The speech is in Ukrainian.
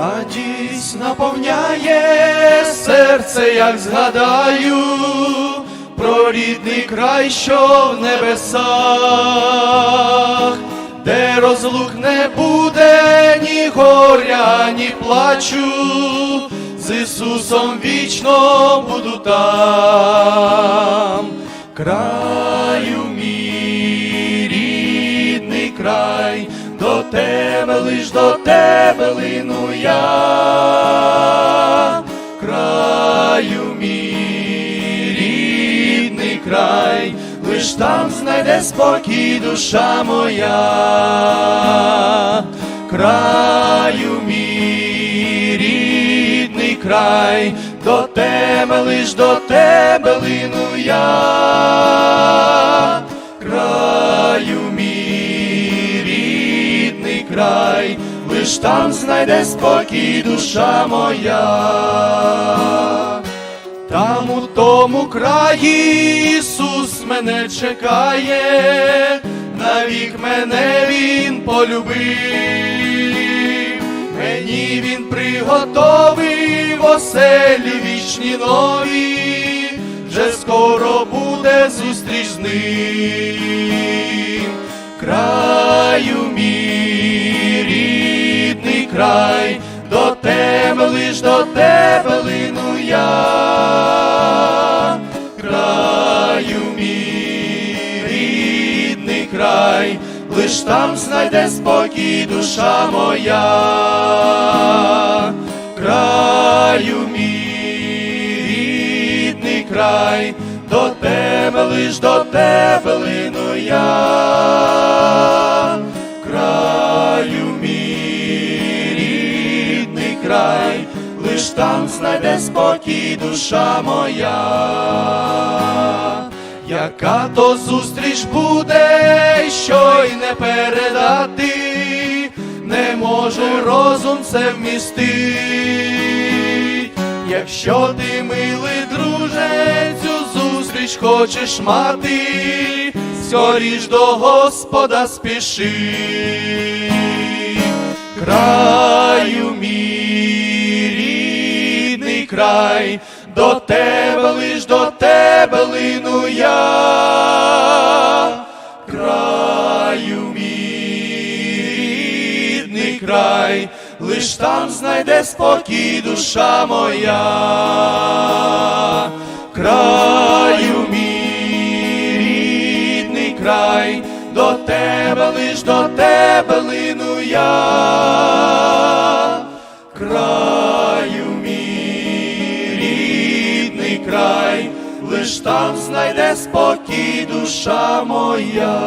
Радість наповняє серце, як згадаю, про рідний край, що в небесах, де розлук не буде ні горя, ні плачу, з Ісусом вічно буду там, краю до тебе лиш до тебе лину я, краю мій рідний край, лиш там знайде спокій душа моя, краю мій рідний край, до тебе лиш до тебе лину я, край, лиш там знайде спокій душа моя. Там у тому краї Ісус мене чекає, навік мене Він полюбив, мені Він приготовив оселі вічні нові, вже скоро буде зустріч з ним, краю край, до тебе лиш до тебе лину я, краю мій рідний край, лиш там знайде спокій душа моя, краю мій рідний край, до тебе лиш до тебе лиш там знайде спокій душа моя, яка то зустріч буде, що й не передати, не може розум це вмістить. Якщо ти, милий друже, цю зустріч хочеш мати, скоріш до Господа спіши. Краю край, до тебе лиш до тебе лину я, краю мій край, лиш там знайде спокій душа моя, краю мій край, до тебе лиш до тебе лину я, краю лиш там знайде спокій душа моя.